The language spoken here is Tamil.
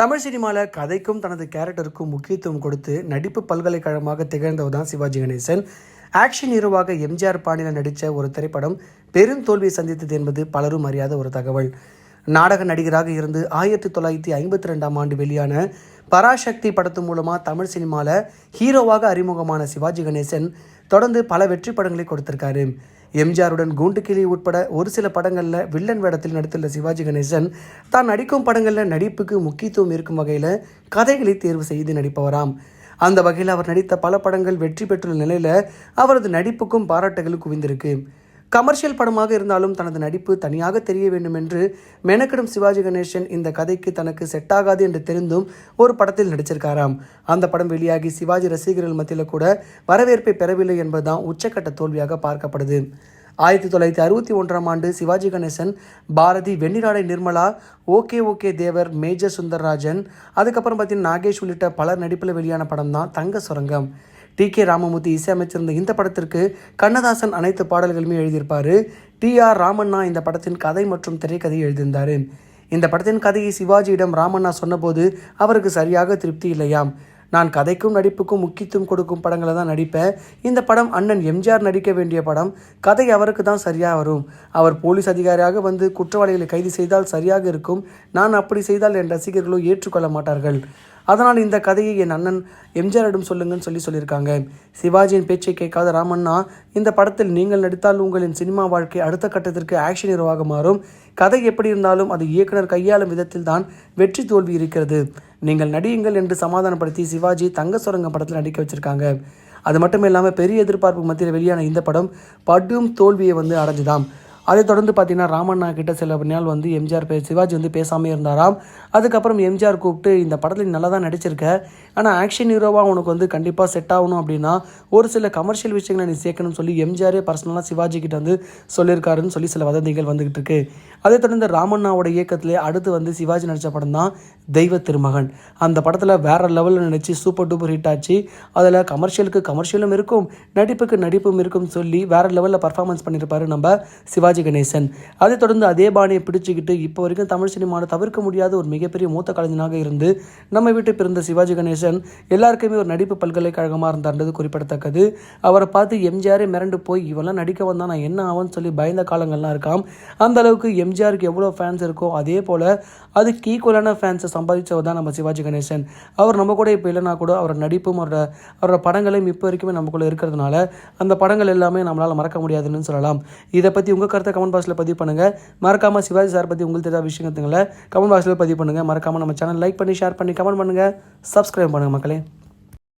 தமிழ் சினிமாவில் கதைக்கும் தனது கேரக்டருக்கும் முக்கியத்துவம் கொடுத்து நடிப்பு பல்கலைக்கழகமாக திகழ்ந்தவர் தான் சிவாஜி கணேசன். ஆக்ஷன் ஹீரோவாக எம்ஜிஆர் பாணியில் நடித்த ஒரு திரைப்படம் பெரும் தோல்வியை சந்தித்தது என்பது பலரும் அறியாத ஒரு தகவல். நாடக நடிகராக இருந்து ஆயிரத்தி தொள்ளாயிரத்தி ஐம்பத்தி ரெண்டாம் ஆண்டு வெளியான பராசக்தி படத்து மூலமாக தமிழ் சினிமாவில் ஹீரோவாக அறிமுகமான சிவாஜி கணேசன் தொடர்ந்து பல வெற்றி படங்களை கொடுத்திருக்காரு. எம்ஜிஆருடன் கூண்டுக்கிளி உட்பட ஒரு சில படங்களில் வில்லன் வேடத்தில் நடித்துள்ள சிவாஜி கணேசன் தான் நடிக்கும் படங்களில் நடிப்புக்கு முக்கியத்துவம் இருக்கும் வகையில் கதைகளை தேர்வு செய்து நடிப்பவராம். அந்த வகையில் அவர் நடித்த பல படங்கள் வெற்றி பெற்றுள்ள நிலையில் அவரது நடிப்புக்கும் பாராட்டுகள் குவிந்திருக்கு. கமர்ஷியல் படமாக இருந்தாலும் தனது நடிப்பு தனியாக தெரிய வேண்டும் என்று மெனக்கிடும் சிவாஜி கணேசன் இந்த கதைக்கு தனக்கு செட் ஆகாது என்று தெரிந்தும் ஒரு படத்தில் நடிச்சிருக்காராம். அந்த படம் வெளியாகி சிவாஜி ரசிகர்கள் மத்தியில் கூட வரவேற்பை பெறவில்லை என்பதுதான் உச்சக்கட்ட தோல்வியாக பார்க்கப்படுது. ஆயிரத்தி தொள்ளாயிரத்தி அறுபத்தி ஒன்றாம் ஆண்டு Sivaji Ganesan Bharathi Venniradai Nirmala okay okay Devar Major Sundararajan அதுக்கப்புறம் பார்த்தீங்கன்னா நாகேஷ் உள்ளிட்ட பலர் நடிப்பில் வெளியான படம் தான் தங்க சுரங்கம். டி கே ராமமூர்த்தி இசையமைச்சிருந்த இந்த படத்திற்கு கண்ணதாசன் அனைத்து பாடல்களுமே எழுதியிருப்பார். டி ஆர் ராமண்ணா இந்த படத்தின் கதை மற்றும் திரைக்கதையை எழுதியிருந்தார். இந்த படத்தின் கதையை சிவாஜியிடம் ராமண்ணா சொன்னபோது அவருக்கு சரியாக திருப்தி இல்லையாம். நான் கதைக்கும் நடிப்புக்கும் முக்கியத்துவம் கொடுக்கும் படங்களை தான் நடிப்பேன். இந்த படம் அண்ணன் எம்ஜிஆர் நடிக்க வேண்டிய படம். கதை அவருக்கு தான் சரியாக வரும். அவர் போலீஸ் அதிகாரியாக வந்து குற்றவாளிகளை கைது செய்தால் சரியாக இருக்கும். நான் அப்படி செய்தால் என் ரசிகர்களோ ஏற்றுக்கொள்ள மாட்டார்கள். அதனால் இந்த கதையை என் அண்ணன் எம்ஜிஆரிடம் சொல்லுங்கன்னு சொல்லி சொல்லியிருக்காங்க. சிவாஜியின் பேச்சை கேட்காத ராமண்ணா இந்த படத்தில் நீங்கள் நடித்தால் உங்களின் சினிமா வாழ்க்கை அடுத்த கட்டத்திற்கு ஆக்ஷன் ஹீரோவாக மாறும். கதை எப்படி இருந்தாலும் அது இயக்குனர் கையாளும் விதத்தில் தான் வெற்றி தோல்வி இருக்கிறது. நீங்கள் நடியுங்கள் என்று சமாதானப்படுத்தி சிவாஜி தங்க சுரங்க படத்தில் நடிக்க வச்சிருக்காங்க. அது மட்டும் இல்லாமல் பெரிய எதிர்பார்ப்பு மத்தியில் வெளியான இந்த படம் படும் தோல்வியை வந்து அடைஞ்சுதாம். அதை தொடர்ந்து பார்த்தீங்கன்னா ராமண்ணா கிட்ட சில நாள் வந்து எம்ஜிஆர் பே சிவாஜி வந்து பேசாமே இருந்தாராம். அதுக்கப்புறம் எம்ஜிஆர் கூப்பிட்டு இந்த படத்தில் நல்லா தான் நடிச்சிருக்க. ஆனால் ஆக்ஷன் ஹீரோவாக உனக்கு வந்து கண்டிப்பாக செட் ஆகணும் அப்படின்னா ஒரு சில கமர்ஷியல் விஷயங்களை நீ சேர்க்கணும்னு சொல்லி எம்ஜிஆரே பர்சனலாக சிவாஜி கிட்ட வந்து சொல்லியிருக்காருன்னு சொல்லி சில வதந்திகள் வந்துகிட்டு இருக்கு. அதை தொடர்ந்து ராமண்ணாவோட இயக்கத்திலே அடுத்து வந்து சிவாஜி நடித்த படம் தான் தெய்வ திருமகன். அந்த படத்தில் வேற லெவலில் நினச்சி சூப்பர் டூப்பர் ஹிட் ஆச்சு. அதில் கமர்ஷியலுக்கு கமர்ஷியலும் இருக்கும் நடிப்புக்கு நடிப்பும் இருக்கும் சொல்லி வேற லெவலில் பர்ஃபார்மன்ஸ் பண்ணியிருப்பாரு நம்ம சிவாஜி கணேசன். அதை தொடர்ந்து அதே பாணியை பிடிச்சிக்கிட்டு இப்போ வரைக்கும் தமிழ் சினிமாவில் தவிர்க்க முடியாத ஒரு மிகப்பெரிய மூத்த கலைஞனாக இருந்து நம்ம வீட்டு பிறந்த சிவாஜி கணேசன் எல்லாருக்குமே ஒரு நடிப்பு பல்கலைக்கழகமாக இருந்தார்ன்றது குறிப்பிடத்தக்கது. அவரை பார்த்து எம்ஜிஆரே மிரண்டு போய் இவெல்லாம் நடிக்க வந்தால் நான் என்ன ஆகும்னு சொல்லி பயந்த காலங்கள்லாம் இருக்காம். அந்த அளவுக்கு எம்ஜிஆருக்கு எவ்வளோ ஃபேன்ஸ் இருக்கோ அதே போல் அதுக்கு ஈக்குவலான ஃபேன்ஸை சம்பாதிச்சவர் தான் நம்ம சிவாஜி கணேசன். அவர் நம்ம கூட இப்போ இல்லைனா கூட அவரோட நடிப்பும் அவரோட அவரோட படங்களையும் இப்போ வரைக்குமே நமக்குள்ளே இருக்கிறதுனால அந்த படங்கள் எல்லாமே நம்மளால் மறக்க முடியாதுன்னு சொல்லலாம். இதை பற்றி உங்கள் கருத்தை கருத்தை கமெண்ட் பாக்ஸில் பதிவு பண்ணுங்கள் மறக்காமல் சிவாஜி சார் பற்றி உங்களுக்கு தெரியாத விஷயங்களை கமெண்ட் பாக்ஸில் பதிவு பண்ணுங்கள் மறக்காமல் நம்ம சேனல் லைக் பண்ணி ஷேர் பண்ணி கமெண்ட் பண்ணுங்கள் சப்ஸ்கிரைப் பண்ணுங்கள் மக்களே.